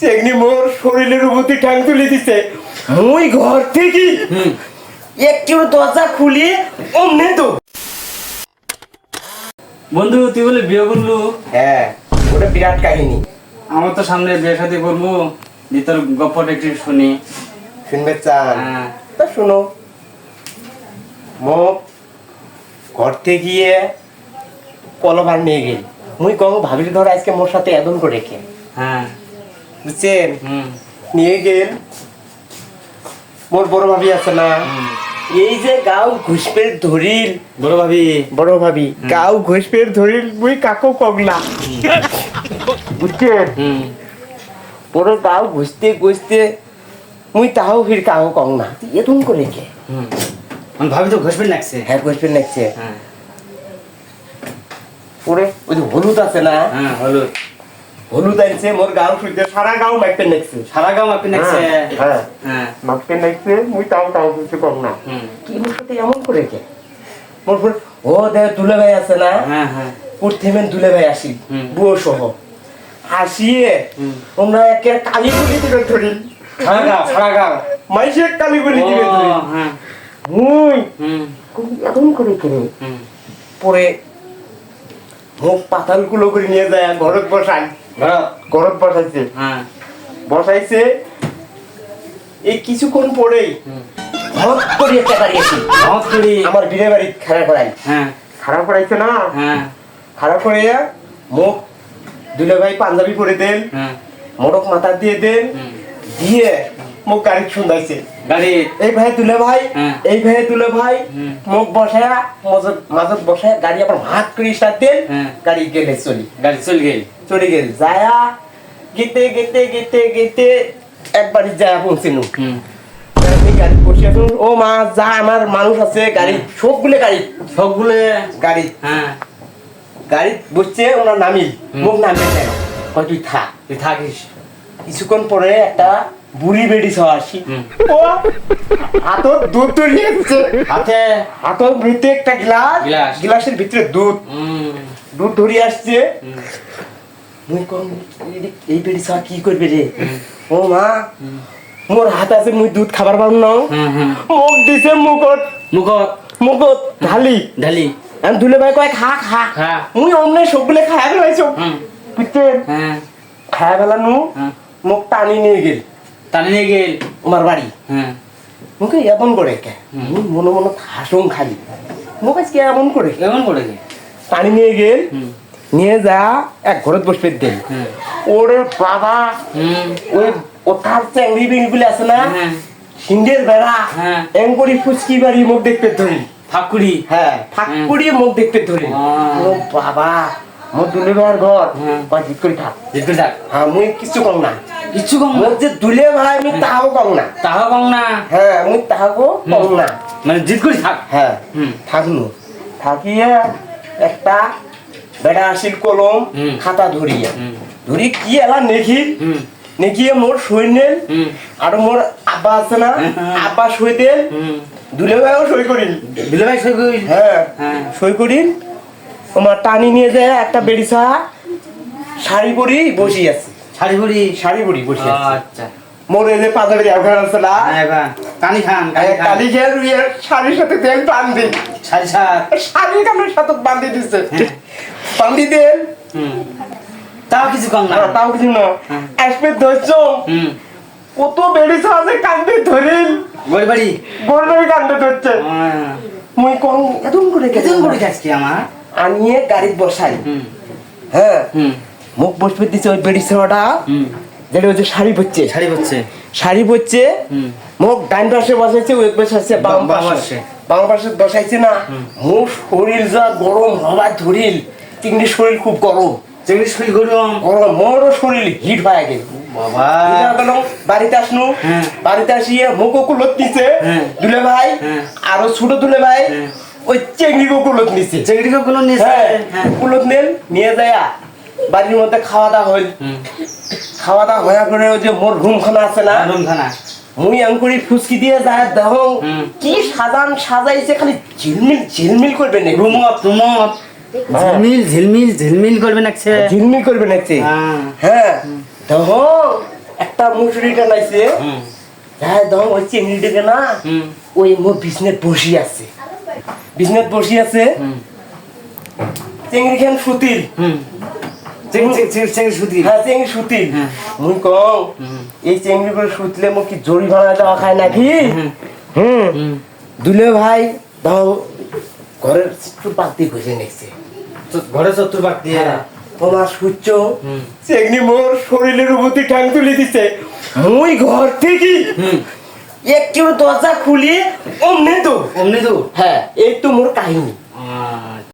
চেংনি মোর শরীরের উপর ঠাং তুলে দিছে। মুই ঘর থেকে একটু দরজা খুলে অমনে তো বন্ধু তুই বলে বিয়ে করলু? হ্যাঁ ওটা বিরাট কাহিনী। আমার তো সামনে বিয়ে সাথে করব যে তোর গপ্পটা একটু শুনি। শুনবে চান হ্যাঁ। তা শুনো। মোক ঘর থেকে গিয়ে কলবার নিয়ে গেল। মুই কম ভাবির ঘর আজকে মোর সাথে এদন করে রেখে। হ্যাঁ। বুঝছেন? নিয়ে গেল। মোর বড় ভাবি আছে না। এই যে গাও ঘুষপের ধরিল। বড় ভাবি। বড় ভাবি গাও ঘুষপের ধরিল মুই কাকো কগলা বুঝছেন? পরে গাও ঘুষতে ঘুষতে মুই তাও ফির কাকো কগ না এদন করে রেখে হুম। ভাবি তো ঘষবেন লাগছে হ্যাঁ ঘুষপের লাগছে হ্যাঁ। পরে ওই যে হলুদ আছে না? হ্যাঁ হলুদ। হলুদ আনছে মোর গাও সুইতে সারা গাও মাইপে নেকছে সারা গাও মাপি লাগছে হ্যাঁ হ্যাঁ। মাইপে নেকছে মুই তাও তাও কিছু কম না। কি সাথে এমন করে কে? মোর পরে ও দে দুলে ভাই আছে না? হ্যাঁ হ্যাঁ। দুলে ভাই আসি বুয়ো সহ। তোমরা একে কালি গুলি দিবে ধরি। সারা গাও সারা গাও। মাইসে কালি গুলি দিবে ধরি। হ্যাঁ। মুই হুম। এমন করে করে পরে মুখ পাতালগুলো করে নিয়ে যায় ঘরত বসাই। ধরো ঘরত বসাইছে হ্যাঁ। বসাইছে। এই কিছুক্ষণ পরেই হট করে একটা গাড়ি আসি। হট করে? আমার বিয়ে বাড়ি খারাপ করাই হ্যাঁ। খারাপ করাইছে না? হ্যাঁ। খারাপ করাইয়া মুখ দুলে ভাই পাঞ্জাবি পরে দেন। হ্যাঁ। মোড়ক মাথা দিয়ে দেন। দিয়ে মুখ গাড়ি শুনদাইছে গাড়ি এই ভাই তুলে ভাই হ্যাঁ। এই ভাই তুলে ভাই। মুখ বসায়া মজত মাজত বসায়া গাড়ি আবার হাত করে স্টার্ট দেন হ্যাঁ। গাড়ি গেলে চলি। গাড়ি চল গেল। চলে গেল। যায়া গেতে গেতে গেতে গেতে একবারই যায় পৌঁছিনু গাড়ি বসে আছো। ও মা যা আমার মানুষ আছে গাড়ি সবগুলো গাড়ি সবগুলো গাড়ি হ্যাঁ। গাড়ি বসছে ওনার নামি হুম। মুখ নামে দেয় কয় তুই থাক। তুই থাকিস। কিছুক্ষণ পরে একটা বুড়ি বেড়ি ও দুধ তৈরি হচ্ছে হাতে? ভিতরে একটা গ্লাস। গ্লাস। গ্লাসের ভিতরে দুধ। দুধ ধরে আসছে। মুই এই- বেড়ি সহ কি করবে রে? ও মা মোর হাত আছে মুই দুধ খাবার পারব না। মুখ দিছে মুখত। মুখত? মুখত ঢালি। ঢালি। আমি দুলে ভাই কয় খা খা। মুই অমনে সবগুলো খায়া ফেলাইছো। হুম। বুঝতে খায়া ফেলানু। মুখ টানি নিয়ে গেল। টানে নিয়ে গেল আমার বাড়ি। হ্যাঁ। মুখে এমন করে কে? মনে মনে হাসুম খালি। মুখ আজকে এমন করে কেমন করে গে টানি নিয়ে গেল নিয়ে যা এক ঘরত বসবে দেন। ওরে বাবা ওই ওঠার চ্যাংড়ি বেঙ্গুলি আছে না? হ্যাঁ। সিংহের বেড়া। হ্যাঁ। এঙ্করি ফুচকি বাড়ি মুখ দেখতে ধরি। ফাকুড়ি হ্যাঁ ফাঁকুড়ি মুখ দেখতে ধরি। ও। বাবা মোর দুলে ঘর। হ্যাঁ। কয় জিত করে থাক। জিতকে থাক। হ্যাঁ মুই কিছু কম না। কিচ্ছু কম মোর যে দুলে ভাই আমি তাহাও কম না। তাহা কম না? হ্যাঁ মুই তাহাও কম না। মানে জিত করে থাক। হ্যাঁ থাকনু। থাকিয়ে একটা বেড়া আসিল কলম। খাতা ধরিয়া। ধরি কি এলা নেখি নেকিয়ে মোর সৈন্যের আর মোর আব্বা আছে না হ্যাঁ। আব্বা সইতেন দুলে। ভাইও সই করিন দুলে ভাই সই কইল হ্যাঁ হ্যাঁ। সই করিন তোমার টানি নিয়ে যায় একটা বেড়িসা শাড়ি পরি বসি আছে শাড়ি পরি শাড়ি পরি বসি আচ্ছা। মোর এই যে পাঞ্জাবি আফগান আছে না? হ্যাঁ কানি খান কানি খান। কালি শাড়ির সাথে তেল বান্ধি শাড়ি সাত শাড়ি কামের সাথে বান্ধি দিছে। হ্যাঁ। বান্ধি দেন। তাও কিছু কম না। তাও কিছু না। হ্যাঁ। আসবে ধরছ কত বেড়িসা আছে কান্দে গরমে কান্দে ধরছে। মুই কম করে কেতন করে গেছে আমার? আনিয়ে গাড়ি বসাই। হ্যাঁ। হুম। মুখ বসবে দিছে ওই হুম। যেটা হচ্ছে শাড়ি পরছে। শাড়ি পরছে। শাড়ি পরছে। মুখ ডান পাশে বসাইছে ওই পাশে আছে বাম পাশে। বাম পাশে বসাইছে না। মুখ শরীর যা গরম হওয়া ধরিল। চিংড়ির শরীর খুব গরম। শরীর গরম। গরম মোরও শরীর হিট হয়ে গেল। বাবা। বাড়িতে আসনু? হ্যাঁ। বাড়িতে আসিয়ে মুখও কুলত নিছে। হ্যাঁ। দুলে ভাই হ্যাঁ। আরও ছোট দুলে ভাই। ওই চেংড়িকে কুলত নিছে। নেন নিয়ে যায়। বাড়ির মধ্যে খাওয়া দাওয়া হইল খাওয়া দাওয়া হয়ে করে ওই যে মোর রুম খানা আছে না রুম খানা মুই আঙ্কুরি ফুসকি দিয়ে যায় দেহ কি সাজান সাজাইছে খালি ঝিলমিল ঝিলমিল করবে না রুমত রুমত ঝিলমিল ঝিলমিল ঝিলমিল করবে নাকছে ঝিলমিল করবে নাকি? হ্যাঁ। হ্যাঁ। তখন একটা মুসুরি টানাইছে। হুম। হ্যাঁ তখন ওই চিংড়িটাকে না ওই মোর বিজনেস বসি আছে। বিজনেস বসি আছে। হুম। চিংড়ি খান সুতির মুই কম হুম। এই চিংড়ি করে সুতলে মোক কি দেওয়া খায় নাকি? হুম। হুম। হুম। দুলে ভাই দাও ঘরের নিচ্ছে ঘরে চতুর তোমার সূর্য মোর শরীরের উপর ঠ্যাং তুলে দিছে। মুই ঘর থেকে হুম। একটু দরজা খুলি অমনি তো অমনি তো হ্যাঁ এই তো মোর কাহিনী।